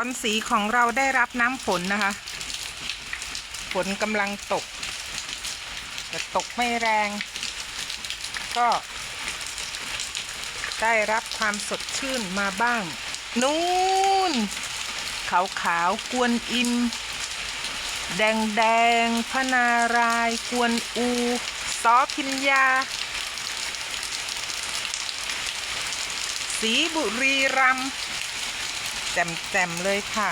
บอลสีของเราได้รับน้ำฝนนะคะ ฝนกำลังตก แต่ตกไม่แรง ก็ ได้รับความสดชื่นมาบ้าง นู่นขาวขาวกวนอิม แดงแดงพนาราย กวนอู ซอพิญญา สีบุรีรัมย์ แจ่มๆเลยค่ะ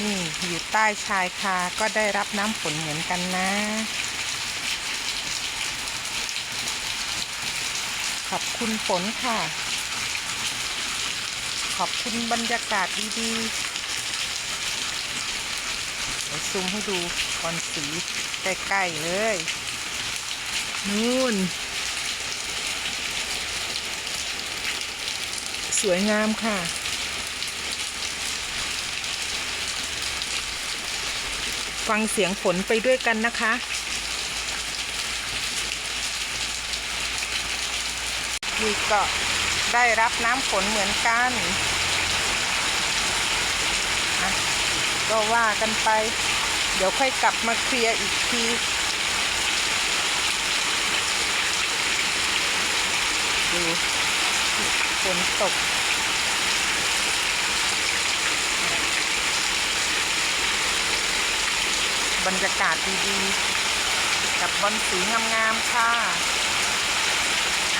นี่อยู่ใต้ชายคาก็ได้รับน้ำฝนเหมือนกันนะ ขอบคุณฝนค่ะ ขอบคุณบรรยากาศดีๆ ดี๋ยวซูมให้ดูบอลสีใกล้ๆเลย นู่น สวยงามค่ะ ฟังเสียงฝนไปด้วยกันนะคะนี่ก็ได้รับน้ำฝนเหมือนกันอะ ก็ว่ากันไป เดี๋ยวค่อยกลับมาเคลียร์อีกทีดูฝนตกบรรยากาศดีๆ กับบอลสีงามๆค่ะ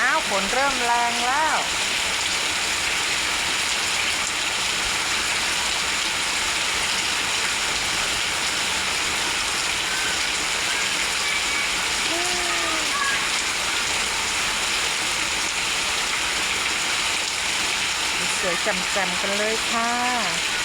อ้าวฝนเริ่มแรงแล้ว สวยๆแจ่มๆกันเลยค่ะ